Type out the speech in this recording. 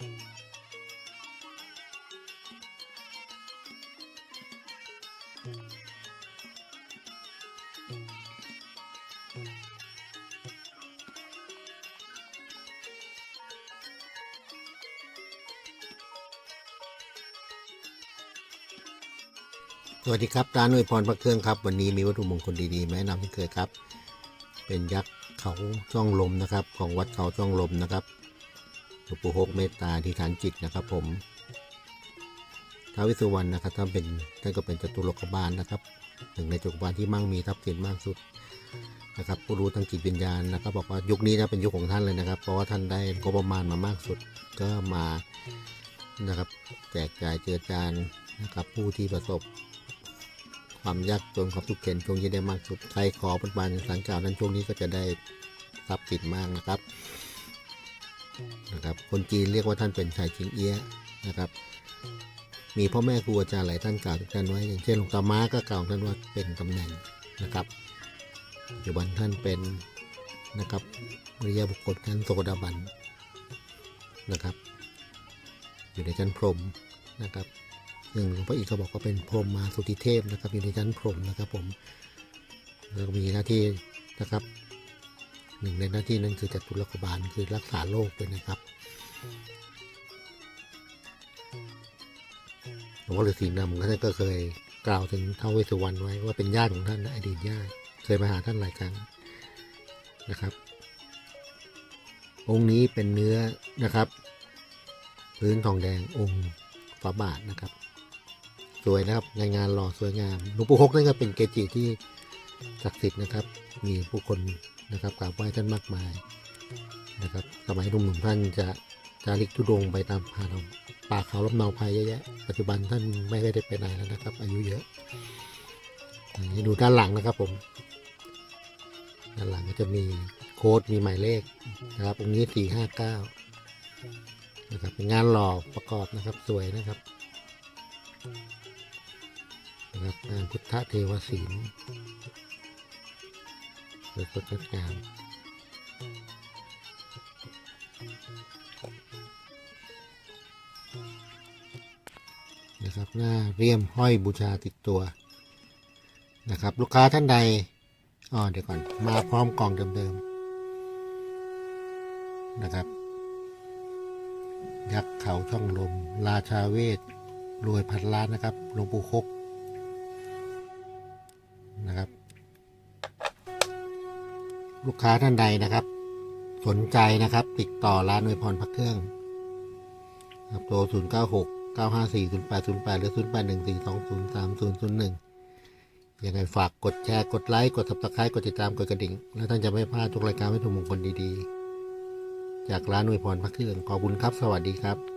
สวัสดีครับตาหนอวยพรพระเครื่องครับ วันนี้มีวัตถุมงคลดีๆแนะนำที่เคยครับ เป็นยักษ์เขาช่องลมนะครับ ของวัดเขาช่องลมนะครับ ลวงปู่ฮกเมตตาที่ฐานจิตนะครับ ผมท้าววิสุวรรณนะครับท่านเป็นท่านก็เป็นจตุรกบาลนะครับหนึ่งในจตุรกบาลที่มั่งมีทรัพย์สินมากสุดนะครับผู้รู้ทางจิตวิญญาณนะครับบอกว่ายุคนี้นะเป็นยุคของท่านเลยนะครับ เพราะว่าท่านได้งบประมาณมามากสุดก็มานะครับ แจกจ่ายเจือจานนะครับผู้ที่ประสบ ความยากจนความทุกข์เข็นช่วงนี้ได้มากสุดใครขอบนบานสารกล่าวนั้นช่วงนี้ก็จะได้ทรัพย์สินมากนะครับ นะครับคนจีนเรียกว่าท่านเป็นชายชิงเอี้ยะนะครับ มีพ่อแม่ครูอาจารย์หลายท่านกล่าวท่านไว้ อย่างเช่นหลวงตาม้าก็กล่าวท่านว่าเป็นตำแหน่งนะครับปัจจุบันท่านเป็นนะครับอริยบุคคลชั้นโสดาบันนะครับ อยู่ในชั้นพรหมนะครับซึ่งหลวงพ่ออีกก็บอกว่าเป็นพรหมมาสุติเทพนะครับ อยู่ในชั้นพรหมนะครับผมแล้วมีหน้าที่นะครับ หนึ่งในหน้าที่นั้นคือจัตุรกบาลคือรักษาโรคด้วยนะครับหลวงพ่อฤาษีนำท่านก็เคยกล่าวถึงท้าวเวสสุวรรณไว้ว่าเป็นญาติของท่านนะอดีตญาติเคยมาหาท่านหลายครั้งนะครับ องค์นี้เป็นเนื้อนะครับ พื้นทองแดงองค์ฝาบาทนะครับ สวยนะครับงานงานหล่อสวยงามหลวงปู่ฮกนั่นก็เป็นเกจิที่ ศักดิ์สิทธิ์นะครับ มีผู้คนนะครับกราบไหว้ท่านมากมายนะครับ สมัยหนุ่มๆท่านจะจาริกทุดงไปตามป่าเราป่าเขาลำเนาภัยเยอะแยะ ปัจจุบันท่านไม่ได้ไปไหนแล้วนะครับ อายุเยอะอันนี้ดูด้านหลังนะครับผม ด้านหลังก็จะมีโค้ดมีหมายเลขนะครับองค์นี้สี่ห้าเก้านะครับเป็นงานหล่อประกอบนะครับสวยนะครับนะครับงานพุทธเทวศิลป์ วยสดงดงามนะครับหน้าเรียมห้อยบูชาติดตัวนะครับ ลูกค้าท่านใดอ๋อเดี๋ยวก่อน มาพร้อมกล่องเดิมๆนะครับ ยักษ์เขาช่องลม ราชาเวทรวยพันล้านนะครับหลวงปู่คกนะครับ ลูกค้าท่านใดนะครับ สนใจนะครับ ติดต่อร้านอวยพรพระเครื่องครับโทร0 9 6 9 5 4 0 8 0 8 หรือ 0 8 1 4 2 0 3 0 0 1 ยังไงฝากกดแชร์กดไลค์กด subscribe กดติดตามกดกระดิ่ง แล้วท่านจะไม่พลาดทุกรายการวัตถุมงคลดีๆ จากร้านอวยพรพระเครื่องขอบคุณครับ สวัสดีครับ